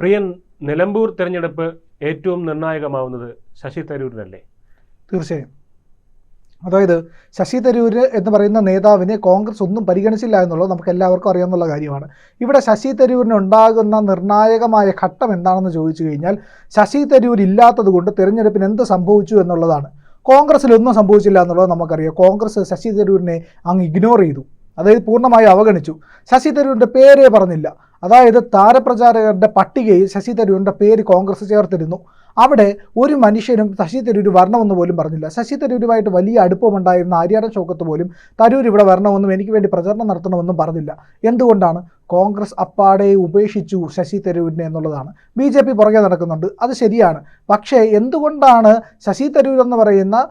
പ്രിയൻ നിലമ്പൂർ തിരഞ്ഞെടുപ്പ് ഏറ്റവും നിർണായകമാവുന്നത് ശശി തരൂരിനല്ലേ? തീർച്ചയായും. അതായത് ശശി തരൂർ എന്ന് പറയുന്ന നേതാവിനെ കോൺഗ്രസ് ഒന്നും പരിഗണിച്ചില്ല എന്നുള്ളത് നമുക്ക് എല്ലാവർക്കും അറിയാവുന്ന കാര്യമാണ്. ഇവിടെ ശശി തരൂരിന് ഉണ്ടാകുന്ന നിർണായകമായ ഘട്ടം എന്താണെന്ന് ചോദിച്ചു കഴിഞ്ഞാൽ ശശി തരൂർ ഇല്ലാത്തത് കൊണ്ട് തിരഞ്ഞെടുപ്പിന് എന്ത് സംഭവിച്ചു എന്നുള്ളതാണ്. കോൺഗ്രസ്സിലൊന്നും സംഭവിച്ചില്ല എന്നുള്ളത് നമുക്കറിയാം. കോൺഗ്രസ് ശശി തരൂരിനെ അങ്ങ് ഇഗ്നോർ ചെയ്തു. അതായത് പൂർണമായി അവഗണിച്ചു. ശശി തരൂരിന്റെ പേരേ പറഞ്ഞില്ല. അതായത് താരപ്രചാരകരുടെ പട്ടികയിൽ ശശി തരൂരിന്റെ പേര് കോൺഗ്രസ് ചേർത്തിരുന്നു. അവിടെ ഒരു മനുഷ്യനും ശശി തരൂർ വരണമെന്ന് പോലും പറഞ്ഞില്ല. ശശി തരൂരുമായിട്ട് വലിയ അടുപ്പമുണ്ടായിരുന്ന ആര്യാടൻ ചോക്കത്ത് പോലും തരൂർ ഇവിടെ വരണമെന്നും എനിക്ക് വേണ്ടി പ്രചരണം നടത്തണമെന്നും പറഞ്ഞില്ല. എന്തുകൊണ്ടാണ് കോൺഗ്രസ് അപ്പാടെ ഉപേക്ഷിച്ചു ശശി തരൂരിനെ എന്നുള്ളതാണ്. ബി ജെ പി പുറകെ നടക്കുന്നുണ്ട്. അത് ശരിയാണ്. പക്ഷേ എന്തുകൊണ്ടാണ് ശശി തരൂർ എന്ന് പറയുന്ന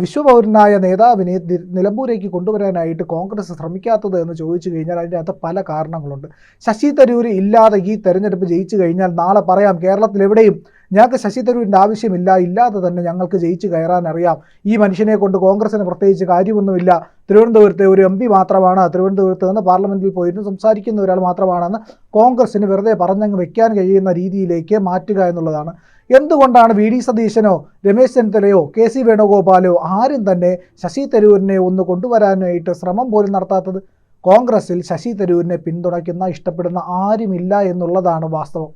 വിശ്വപൗരനായ നേതാവിനെ നിലമ്പൂരേക്ക് കൊണ്ടുവരാനായിട്ട് കോൺഗ്രസ് ശ്രമിക്കാത്തത് എന്ന് ചോദിച്ചു കഴിഞ്ഞാൽ അതിന്റെ അകത്ത് പല കാരണങ്ങളുണ്ട്. ശശി തരൂർ ഇല്ലാതെ ഈ തെരഞ്ഞെടുപ്പ് ജയിച്ചു കഴിഞ്ഞാൽ നാളെ പറയാം കേരളത്തിൽ എവിടെയും ഞങ്ങൾക്ക് ശശി തരൂരിന്റെ ആവശ്യമില്ല ഇല്ലാതെ തന്നെ ഞങ്ങൾക്ക് ജയിച്ചു കയറാൻ അറിയാം. ഈ മനുഷ്യനെ കൊണ്ട് കോൺഗ്രസിന് പ്രത്യേകിച്ച് കാര്യമൊന്നുമില്ല. തിരുവനന്തപുരത്തെ ഒരു എം പി മാത്രമാണ് തിരുവനന്തപുരത്ത് നിന്ന് പാർലമെന്റിൽ പോയിരുന്നു സംസാരിക്കുന്ന ഒരാൾ മാത്രമാണെന്ന് കോൺഗ്രസിന് വെറുതെ പറഞ്ഞങ്ങ് വെക്കാൻ കഴിയുന്ന രീതിയിലേക്ക് മാറ്റുക എന്നുള്ളതാണ്. എന്തുകൊണ്ടാണ് വി ഡി സതീശനോ രമേശ് ചെന്നിത്തലയോ കെ സി വേണുഗോപാലോ ആരും തന്നെ ശശി തരൂരിനെ ഒന്ന് കൊണ്ടുവരാനായിട്ട് ശ്രമം പോലും നടത്താത്തത്? കോൺഗ്രസിൽ ശശി തരൂരിനെ പിന്തുണയ്ക്കുന്ന ഇഷ്ടപ്പെടുന്ന ആരുമില്ല എന്നുള്ളതാണ് വാസ്തവം.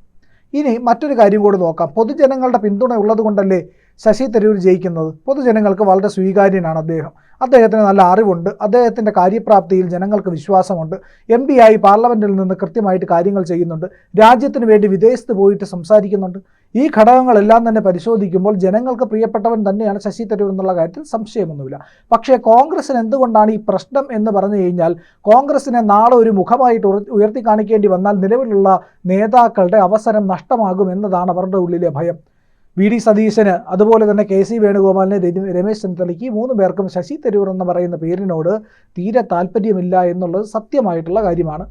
ഇനി മറ്റൊരു കാര്യം കൂടി നോക്കാം. പൊതുജനങ്ങളുടെ പിന്തുണ ഉള്ളത് കൊണ്ടല്ലേ ശശി തരൂർ ജയിക്കുന്നത് പൊതുജനങ്ങൾക്ക് വളരെ സ്വീകാര്യനാണ് അദ്ദേഹം. അദ്ദേഹത്തിന് നല്ല അറിവുണ്ട്. അദ്ദേഹത്തിന്റെ കാര്യപ്രാപ്തിയിൽ ജനങ്ങൾക്ക് വിശ്വാസമുണ്ട്. എം പി ആയി പാർലമെന്റിൽ നിന്ന് കൃത്യമായിട്ട് കാര്യങ്ങൾ ചെയ്യുന്നുണ്ട്. രാജ്യത്തിന് വേണ്ടി വിദേശത്ത് പോയിട്ട് സംസാരിക്കുന്നുണ്ട്. ഈ ഘടകങ്ങളെല്ലാം തന്നെ പരിശോധിക്കുമ്പോൾ ജനങ്ങൾക്ക് പ്രിയപ്പെട്ടവൻ തന്നെയാണ് ശശി തരൂർ എന്നുള്ള കാര്യത്തിൽ സംശയമൊന്നുമില്ല. പക്ഷേ കോൺഗ്രസിന് എന്തുകൊണ്ടാണ് ഈ പ്രശ്നം എന്ന് പറഞ്ഞു കഴിഞ്ഞാൽ കോൺഗ്രസിനെ നാളെ ഒരു മുഖമായിട്ട് ഉയർത്തി കാണിക്കേണ്ടി വന്നാൽ നിലവിലുള്ള നേതാക്കളുടെ അവസരം നഷ്ടമാകും എന്നതാണ് അവരുടെ ഉള്ളിലെ ഭയം. വി ഡി സതീശന് അതുപോലെ തന്നെ കെ സി വേണുഗോപാലിന് രമേശ് ചെന്നിത്തലയ്ക്ക് മൂന്ന് പേർക്കും ശശി തരൂർ എന്ന് പറയുന്ന പേരിനോട് തീരെ താല്പര്യമില്ല എന്നുള്ളത് സത്യമായിട്ടുള്ള കാര്യമാണ്.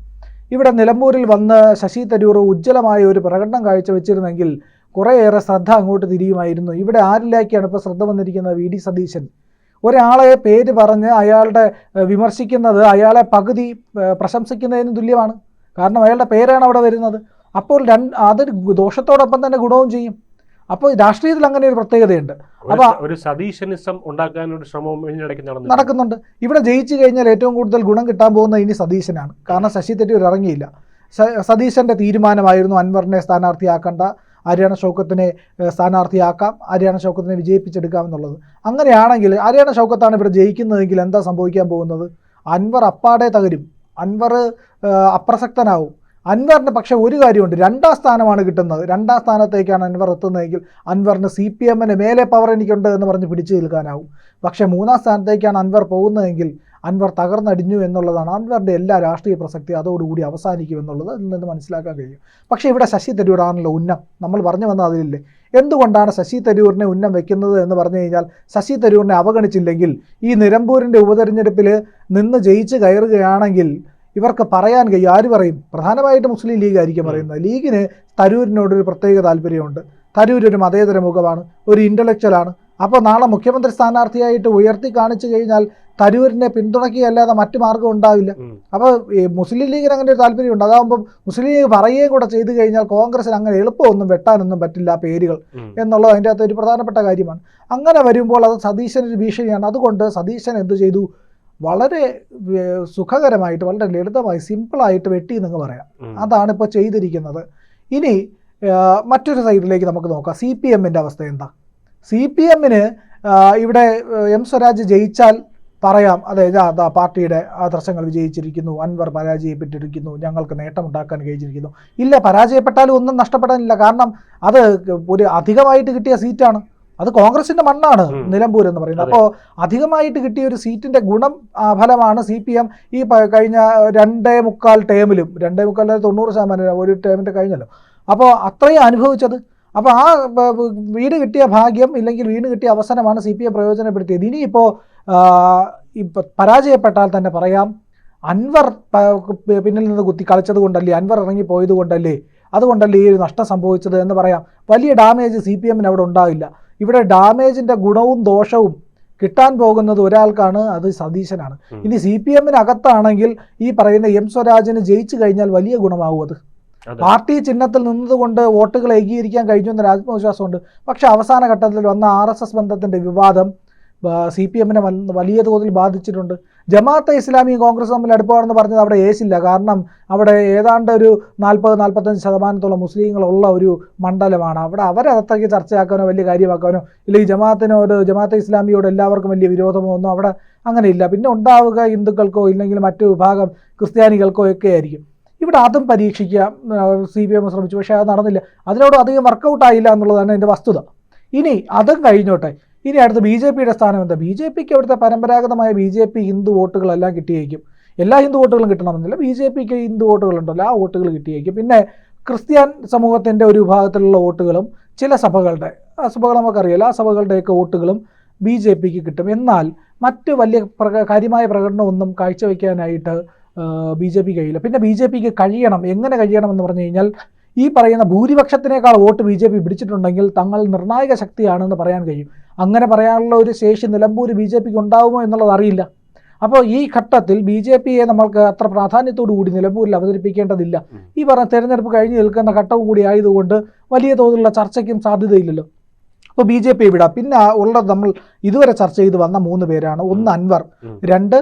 ഇവിടെ നിലമ്പൂരിൽ വന്ന് ശശി തരൂർ ഉജ്ജ്വലമായ ഒരു പ്രകടനം കാഴ്ചവെച്ചിരുന്നെങ്കിൽ കുറേയേറെ ശ്രദ്ധ അങ്ങോട്ട് തിരിയുമായിരുന്നു. ഇവിടെ ആരിലേക്കാണ് ഇപ്പോൾ ശ്രദ്ധ വന്നിരിക്കുന്നത് വി ഡി സതീശൻ? ഒരാളെ പേര് പറഞ്ഞ് അയാളുടെ വിമർശിക്കുന്നത് അയാളെ പകുതി പ്രശംസിക്കുന്നതിന് തുല്യമാണ്. കാരണം അയാളുടെ പേരാണ് അവിടെ വരുന്നത്. അപ്പോൾ രണ്ട് അതൊരു ദോഷത്തോടൊപ്പം തന്നെ ഗുണവും ചെയ്യും. അപ്പോൾ രാഷ്ട്രീയത്തിൽ അങ്ങനെ ഒരു പ്രത്യേകതയുണ്ട്. അപ്പോൾ ഒരു സതീശനിസം ഉണ്ടാക്കാനൊരു ശ്രമവും ഇതിനിടയ്ക്ക് നടക്കുന്നുണ്ട്. ഇവിടെ ജയിച്ചു കഴിഞ്ഞാൽ ഏറ്റവും കൂടുതൽ ഗുണം കിട്ടാൻ പോകുന്നത് ഇനി സതീശനാണ്. കാരണം ശശി തരൂർ ഇറങ്ങിയില്ല. സതീശന്റെ തീരുമാനമായിരുന്നു അൻവറിനെ സ്ഥാനാർത്ഥിയാക്കേണ്ട ആര്യാണ ഷൗക്കത്തിനെ സ്ഥാനാർത്ഥിയാക്കാം ആര്യാണ ഷൗക്കത്തിനെ വിജയിപ്പിച്ചെടുക്കാം എന്നുള്ളത്. അങ്ങനെയാണെങ്കിൽ ആര്യാണ ഷൗക്കത്താണ് ഇവിടെ ജയിക്കുന്നതെങ്കിൽ എന്താ സംഭവിക്കാൻ പോകുന്നത്? അൻവർ അപ്പാടെ തകരും. അൻവർ അപ്രസക്തനാവും. അൻവറിന് പക്ഷേ ഒരു കാര്യമുണ്ട്. രണ്ടാം സ്ഥാനമാണ് കിട്ടുന്നത്. രണ്ടാം സ്ഥാനത്തേക്കാണ് അൻവർ എത്തുന്നതെങ്കിൽ അൻവറിന് സി പി എമ്മിന് മേലെ പവർ എനിക്കുണ്ട് എന്ന് പറഞ്ഞ് പിടിച്ചു നിൽക്കാനാവും. പക്ഷേ മൂന്നാം സ്ഥാനത്തേക്കാണ് അൻവർ പോകുന്നതെങ്കിൽ അൻവർ തകർന്നടിഞ്ഞു എന്നുള്ളതാണ് അൻവറിന്റെ എല്ലാ രാഷ്ട്രീയ പ്രസക്തി അതോടുകൂടി അവസാനിക്കും എന്നുള്ളത് ഇതിൽ നിന്ന് മനസ്സിലാക്കാൻ കഴിയും. പക്ഷേ ഇവിടെ ശശി തരൂരാണല്ലോ ഉന്നം. നമ്മൾ പറഞ്ഞു വന്ന അതിലില്ലേ? എന്തുകൊണ്ടാണ് ശശി തരൂരിനെ ഉന്നം വെക്കുന്നത് എന്ന് പറഞ്ഞു കഴിഞ്ഞാൽ ശശി തരൂരിനെ അവഗണിച്ചില്ലെങ്കിൽ ഈ നിലമ്പൂരിന്റെ ഉപതെരഞ്ഞെടുപ്പിൽ നിന്ന് ജയിച്ച് കയറുകയാണെങ്കിൽ ഇവർക്ക് പറയാൻ കഴിയും. ആര് പറയും? പ്രധാനമായിട്ട് മുസ്ലിം ലീഗ് ആയിരിക്കും പറയുന്നത്. ലീഗിന് തരൂരിനോട് ഒരു പ്രത്യേക താല്പര്യമുണ്ട്. തരൂർ ഒരു മതേതര മുഖമാണ് ഒരു ഇന്റലക്ച്വലാണ് അപ്പോൾ നാളെ മുഖ്യമന്ത്രി സ്ഥാനാർത്ഥിയായിട്ട് ഉയർത്തി കാണിച്ചു കഴിഞ്ഞാൽ തരൂരിനെ പിന്തുണയ്ക്കുകയല്ലാതെ മറ്റു മാർഗം ഉണ്ടാവില്ല. അപ്പോൾ ഈ മുസ്ലിം ലീഗിന് അങ്ങനെ ഒരു താല്പര്യമുണ്ട്. അതാകുമ്പോൾ മുസ്ലിം ലീഗ് പറയുകയും കൂടെ ചെയ്തു കഴിഞ്ഞാൽ കോൺഗ്രസ്സിന് അങ്ങനെ എളുപ്പമൊന്നും വെട്ടാനൊന്നും പറ്റില്ല പേരുകൾ എന്നുള്ളത് അതിന്റെ അകത്ത് ഒരു പ്രധാനപ്പെട്ട കാര്യമാണ്. അങ്ങനെ വരുമ്പോൾ അത് ഒരു ഭീഷണിയാണ്. അതുകൊണ്ട് സതീശൻ എന്ത് ചെയ്തു? വളരെ സുഖകരമായിട്ട് വളരെ ലളിതമായി സിമ്പിളായിട്ട് വെട്ടി എന്നങ്ങ് പറയാം. അതാണ് ഇപ്പോൾ ചെയ്തിരിക്കുന്നത്. ഇനി മറ്റൊരു സൈഡിലേക്ക് നമുക്ക് നോക്കാം. സി പി എമ്മിന്റെ അവസ്ഥ എന്താ? സി പി എമ്മിന് ഇവിടെ എം സ്വരാജ് ജയിച്ചാൽ പറയാം. അതായത് അതാ പാർട്ടിയുടെ ആദർശങ്ങൾ വിജയിച്ചിരിക്കുന്നു. അൻവർ പരാജയപ്പെട്ടിരിക്കുന്നു. ഞങ്ങൾക്ക് നേട്ടമുണ്ടാക്കാൻ കഴിഞ്ഞിരിക്കുന്നു. ഇല്ല പരാജയപ്പെട്ടാലും ഒന്നും നഷ്ടപ്പെടാനില്ല. കാരണം അത് ഒരു അധികമായിട്ട് കിട്ടിയ സീറ്റാണ്. അത് കോൺഗ്രസിന്റെ മണ്ണാണ് നിലമ്പൂർ എന്ന് പറയുന്നത്. അപ്പോൾ അധികമായിട്ട് കിട്ടിയ ഒരു സീറ്റിന്റെ ഗുണം ഫലമാണ് സി പി എം ഈ കഴിഞ്ഞ രണ്ടേ മുക്കാൽ ടേമിലും രണ്ടേ മുക്കാൽ തൊണ്ണൂറ് ശതമാനം ഒരു ടേമിന്റെ കഴിഞ്ഞല്ലോ. അപ്പോൾ അത്രയും അനുഭവിച്ചത്. അപ്പോൾ ആ വീട് കിട്ടിയ ഭാഗ്യം ഇല്ലെങ്കിൽ വീട് കിട്ടിയ അവസരമാണ് സി പി എം പ്രയോജനപ്പെടുത്തിയത്. ഇനിയിപ്പോൾ ഇപ്പം പരാജയപ്പെട്ടാൽ തന്നെ പറയാം. അൻവർ പിന്നിൽ നിന്ന് കുത്തി കളിച്ചത് കൊണ്ടല്ലേ അൻവർ ഇറങ്ങി പോയത് കൊണ്ടല്ലേ അതുകൊണ്ടല്ലേ ഈ ഒരു നഷ്ടം സംഭവിച്ചത് എന്ന് പറയാം. വലിയ ഡാമേജ് സി പി എമ്മിന് അവിടെ ഉണ്ടാവില്ല. ഇവിടെ ഡാമേജിന്റെ ഗുണവും ദോഷവും കിട്ടാൻ പോകുന്നത് ഒരാൾക്കാണ് അത് സതീശനാണ്. ഇനി സി പി എമ്മിനകത്താണെങ്കിൽ ഈ പറയുന്ന എം സ്വരാജിന് ജയിച്ചു കഴിഞ്ഞാൽ വലിയ ഗുണമാവും അത്. പാർട്ടി ചിഹ്നത്തിൽ നിന്നതുകൊണ്ട് വോട്ടുകൾ ഏകീകരിക്കാൻ കഴിഞ്ഞു എന്നൊരു ആത്മവിശ്വാസമുണ്ട് പക്ഷെ അവസാന ഘട്ടത്തിൽ വന്ന ആർ എസ് എസ് ബന്ധത്തിന്റെ വിവാദം സി പി എമ്മിനെ വലിയ തോതിൽ ബാധിച്ചിട്ടുണ്ട്. ജമാഅത്തെ ഇസ്ലാമിയും കോൺഗ്രസ് തമ്മിൽ അടുപ്പമാണെന്ന് പറഞ്ഞത് അവിടെ ഏശില്ല കാരണം അവിടെ ഏതാണ്ട് ഒരു നാൽപ്പത് നാൽപ്പത്തഞ്ച് ശതമാനത്തോളം മുസ്ലിങ്ങളുള്ള ഒരു മണ്ഡലമാണ്. അവിടെ അവരെ അവരകത്തേക്ക് ചർച്ചയാക്കാനോ വലിയ കാര്യമാക്കാനോ ഇല്ലെങ്കിൽ ജമാഅത്തിനോട് ജമാഅത്തെ ഇസ്ലാമിയോട് എല്ലാവർക്കും വലിയ വിരോധമോ ഒന്നും അവിടെ അങ്ങനെയില്ല പിന്നെ ഉണ്ടാവുക ഹിന്ദുക്കൾക്കോ ഇല്ലെങ്കിൽ മറ്റു വിഭാഗം ക്രിസ്ത്യാനികൾക്കോ ഒക്കെ ആയിരിക്കും. ഇവിടെ അതും പരീക്ഷിക്കാം സി പി എം ശ്രമിച്ചു. പക്ഷേ അത് നടന്നില്ല. അതിനോട് അധികം വർക്കൗട്ടായില്ല എന്നുള്ളതാണ് എന്റെ വസ്തുത. ഇനി അതും കഴിഞ്ഞോട്ടെ. ഇനി അടുത്ത ബി ജെ പിയുടെ സ്ഥാനം എന്താ? ബി ജെ പിക്ക് അവിടുത്തെ പരമ്പരാഗതമായ ബി ജെ പി ഹിന്ദു വോട്ടുകളെല്ലാം കിട്ടിയേക്കും. എല്ലാ ഹിന്ദു വോട്ടുകളും കിട്ടണമെന്നില്ല. ബി ജെ പിക്ക് ഹിന്ദു വോട്ടുകളുണ്ടല്ലോ ആ വോട്ടുകൾ കിട്ടിയേക്കും. പിന്നെ ക്രിസ്ത്യൻ സമൂഹത്തിന്റെ ഒരു വിഭാഗത്തിലുള്ള വോട്ടുകളും ചില സഭകളുടെ ആ സഭകൾ നമുക്കറിയാം ആ സഭകളുടെയൊക്കെ വോട്ടുകളും ബി ജെ പിക്ക് കിട്ടും. എന്നാൽ മറ്റ് വലിയ പ്രക കാര്യമായ പ്രകടനമൊന്നും കാഴ്ചവെക്കാനായിട്ട് ബി ജെ പി കഴിയില്ല. പിന്നെ ബി ജെ പിക്ക് കഴിയണം. എങ്ങനെ കഴിയണം എന്ന് പറഞ്ഞു കഴിഞ്ഞാൽ ഈ പറയുന്ന ഭൂരിപക്ഷത്തിനേക്കാൾ വോട്ട് ബി ജെ പി പിടിച്ചിട്ടുണ്ടെങ്കിൽ തങ്ങൾ നിർണായക ശക്തിയാണെന്ന് പറയാൻ കഴിയും. അങ്ങനെ പറയാനുള്ള ഒരു ശേഷി നിലമ്പൂർ ബി ജെ പിക്ക് ഉണ്ടാവുമോ എന്നുള്ളത് അറിയില്ല. അപ്പോൾ ഈ ഘട്ടത്തിൽ ബി ജെ പിയെ നമ്മൾക്ക് അത്ര പ്രാധാന്യത്തോടു കൂടി നിലമ്പൂരിൽ അവതരിപ്പിക്കേണ്ടതില്ല. ഈ പറഞ്ഞ തെരഞ്ഞെടുപ്പ് കഴിഞ്ഞ് നിൽക്കുന്ന ഘട്ടവും കൂടി ആയതുകൊണ്ട് വലിയ തോതിലുള്ള ചർച്ചയ്ക്കും സാധ്യതയില്ലല്ലോ. അപ്പോൾ ബി ജെ പി വിടാം. പിന്നെ ഉള്ളത് നമ്മൾ ഇതുവരെ ചർച്ച ചെയ്ത് വന്ന മൂന്ന് പേരാണ്. ഒന്ന് അൻവർ രണ്ട്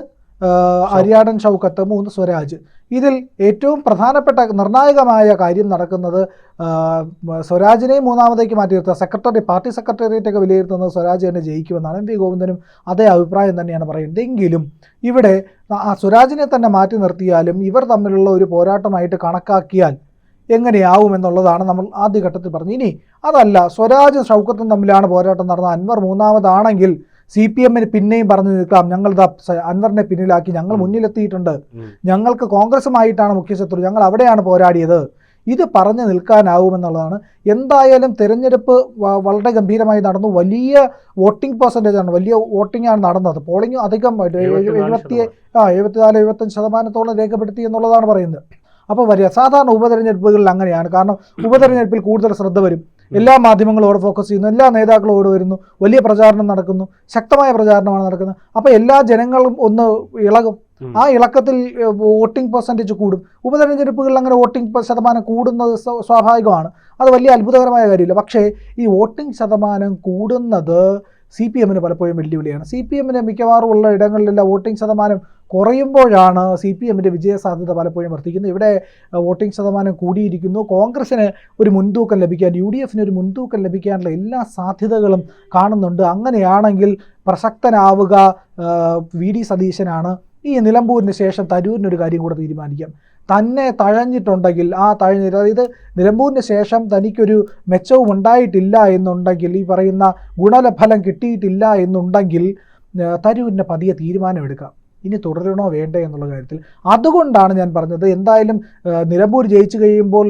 അരിയാടൻ ഷൗക്കത്ത് മൂന്ന് സ്വരാജ്. ഇതിൽ ഏറ്റവും പ്രധാനപ്പെട്ട നിർണായകമായ കാര്യം നടക്കുന്നത് സ്വരാജിനെ സ്വരാജിനെയും മൂന്നാമതേക്ക് മാറ്റി നിർത്തുക. സെക്രട്ടറി പാർട്ടി സെക്രട്ടേറിയറ്റൊക്കെ വിലയിരുത്തുന്നത് സ്വരാജ് തന്നെ ജയിക്കുമെന്നാണ് എം വി ഗോവിന്ദനും അതേ അഭിപ്രായം തന്നെയാണ് പറയുന്നത്. എങ്കിലും ഇവിടെ ആ സ്വരാജിനെ തന്നെ മാറ്റി നിർത്തിയാലും ഇവർ തമ്മിലുള്ള ഒരു പോരാട്ടമായിട്ട് കണക്കാക്കിയാൽ എങ്ങനെയാവും എന്നുള്ളതാണ് നമ്മൾ ആദ്യഘട്ടത്തിൽ പറഞ്ഞു ഇനി അതല്ല സ്വരാജ് ഷൗക്കത്തും തമ്മിലാണ് പോരാട്ടം നടന്നത്. അൻവർ മൂന്നാമതാണെങ്കിൽ സി പി എമ്മിന് പിന്നെയും പറഞ്ഞു നിൽക്കാം. ഞങ്ങൾ അൻവറിനെ പിന്നിലാക്കി ഞങ്ങൾ മുന്നിലെത്തിയിട്ടുണ്ട്. ഞങ്ങൾക്ക് കോൺഗ്രസുമായിട്ടാണ് മുഖ്യശത്രു ഞങ്ങൾ അവിടെയാണ് പോരാടിയത്. ഇത് പറഞ്ഞു നിൽക്കാനാവുമെന്നുള്ളതാണ് എന്തായാലും തിരഞ്ഞെടുപ്പ് വളരെ ഗംഭീരമായി നടന്നു. വലിയ വോട്ടിംഗ് പെർസെന്റേജ് ആണ്. വലിയ വോട്ടിംഗ് ആണ് നടന്നത്. പോളിംഗ് അധികം എഴുപത്തി. ആ എഴുപത്തിനാല് എഴുപത്തഞ്ച് ശതമാനത്തോളം രേഖപ്പെടുത്തി എന്നുള്ളതാണ് പറയുന്നത്. അപ്പോൾ വരിക സാധാരണ ഉപതെരഞ്ഞെടുപ്പുകളിൽ അങ്ങനെയാണ്. കാരണം ഉപതെരഞ്ഞെടുപ്പിൽ കൂടുതൽ ശ്രദ്ധ വരും. എല്ലാ മാധ്യമങ്ങളും അവിടെ ഫോക്കസ് ചെയ്യുന്നു. എല്ലാ നേതാക്കളും വരുന്നു. വലിയ പ്രചാരണം നടക്കുന്നു. ശക്തമായ പ്രചാരണമാണ് നടക്കുന്നത്. അപ്പോൾ എല്ലാ ജനങ്ങളും ഒന്ന് ഇളകും. ആ ഇളക്കത്തിൽ വോട്ടിംഗ് പെർസെന്റേജ് കൂടും. ഉപതെരഞ്ഞെടുപ്പുകളിൽ അങ്ങനെ വോട്ടിംഗ് ശതമാനം കൂടുന്നത് സ്വാഭാവികമാണ്. അത് വലിയ അത്ഭുതകരമായ കാര്യമില്ല. പക്ഷേ ഈ വോട്ടിംഗ് ശതമാനം കൂടുന്നത് സി പി എമ്മിന് പലപ്പോഴും വെല്ലുവിളിയാണ്. സി പി എമ്മിന് മിക്കവാറും ഉള്ള ഇടങ്ങളിലെല്ലാം വോട്ടിംഗ് ശതമാനം കുറയുമ്പോഴാണ് സി പി എമ്മിന്റെ വിജയസാധ്യത പലപ്പോഴും വർദ്ധിക്കുന്നത്. ഇവിടെ വോട്ടിംഗ് ശതമാനം കൂടിയിരിക്കുന്നു. കോൺഗ്രസ്സിന് ഒരു മുൻതൂക്കം ലഭിക്കാൻ യു ഡി എഫിന് ഒരു മുൻതൂക്കം ലഭിക്കാനുള്ള എല്ലാ സാധ്യതകളും കാണുന്നുണ്ട്. അങ്ങനെയാണെങ്കിൽ പ്രസക്തനാവുക വി. ഡി. സതീശനാണ്. ഈ നിലമ്പൂരിന് ശേഷം തരൂരിനൊരു കാര്യം കൂടെ തീരുമാനിക്കാം. തന്നെ തഴഞ്ഞിട്ടുണ്ടെങ്കിൽ ആ തഴഞ്ഞ അതായത് നിലമ്പൂരിന് ശേഷം തനിക്കൊരു മെച്ചവും ഉണ്ടായിട്ടില്ല എന്നുണ്ടെങ്കിൽ ഈ പറയുന്ന ഗുണലഫലം കിട്ടിയിട്ടില്ല എന്നുണ്ടെങ്കിൽ തരൂരിന്റെ പതിയെ തീരുമാനമെടുക്കാം. ഇനി തുടരണോ വേണ്ടേ എന്നുള്ള കാര്യത്തിൽ. അതുകൊണ്ടാണ് ഞാൻ പറഞ്ഞത് എന്തായാലും നിലമ്പൂർ ജയിച്ചു കഴിയുമ്പോൾ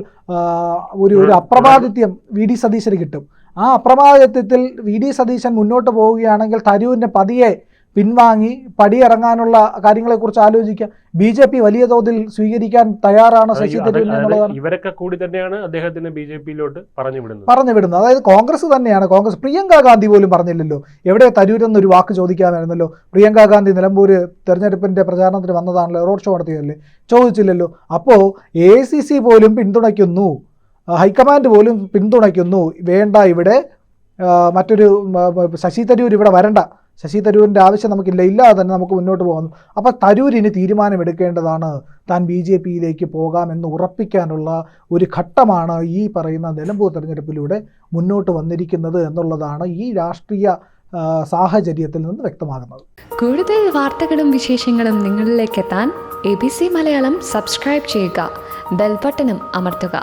ഒരു ഒരു അപ്രമാദിത്യം വി ഡി സതീശന് കിട്ടും. ആ അപ്രമാദിത്യത്തിൽ വി ഡി സതീശൻ മുന്നോട്ട് പോവുകയാണെങ്കിൽ തരൂരിന്റെ പതിയെ പിൻവാങ്ങി പടിയിറങ്ങാനുള്ള കാര്യങ്ങളെക്കുറിച്ച് ആലോചിക്കുക. ബി ജെ പി വലിയ തോതിൽ സ്വീകരിക്കാൻ തയ്യാറാണ് ശശി തരൂർ ഇവരൊക്കെ കൂടി തന്നെയാണ് അദ്ദേഹത്തിന് ബി ജെ പിയിലോട്ട് പറഞ്ഞു വിടുന്നത് പറഞ്ഞു വിടുന്നത്. അതായത് കോൺഗ്രസ് തന്നെയാണ്. കോൺഗ്രസ് പ്രിയങ്ക ഗാന്ധി പോലും പറഞ്ഞില്ലല്ലോ. എവിടെ തരൂർ എന്നൊരു വാക്ക് ചോദിക്കാമായിരുന്നല്ലോ. പ്രിയങ്ക ഗാന്ധി നിലമ്പൂര് തെരഞ്ഞെടുപ്പിന്റെ പ്രചാരണത്തിന് വന്നതാണല്ലോ. റോഡ് ഷോ നടത്തിയതല്ലേ? ചോദിച്ചില്ലല്ലോ. അപ്പോ എ സി സി പോലും പിന്തുണയ്ക്കുന്നു. ഹൈക്കമാൻഡ് പോലും പിന്തുണയ്ക്കുന്നു. വേണ്ട ഇവിടെ മറ്റൊരു ശശി തരൂർ ഇവിടെ വരണ്ട. ശശി തരൂരിന്റെ ആവശ്യം നമുക്കില്ല ഇല്ലാതെ തന്നെ നമുക്ക് മുന്നോട്ട് പോകുന്നു. അപ്പോൾ തരൂരിന് തീരുമാനമെടുക്കേണ്ടതാണ് താൻ ബി ജെ പിയിലേക്ക് പോകാമെന്ന് ഉറപ്പിക്കാനുള്ള ഒരു ഘട്ടമാണ് ഈ പറയുന്ന നിലമ്പൂർ തെരഞ്ഞെടുപ്പിലൂടെ മുന്നോട്ട് വന്നിരിക്കുന്നത് എന്നുള്ളതാണ് ഈ രാഷ്ട്രീയ സാഹചര്യത്തിൽ നിന്ന് വ്യക്തമാകുന്നത്. കൂടുതൽ വാർത്തകളും വിശേഷങ്ങളും നിങ്ങളിലേക്ക് എത്താൻ A B C Malayalam subscribe ചെയ്യുക. ബെൽബട്ടനും അമർത്തുക.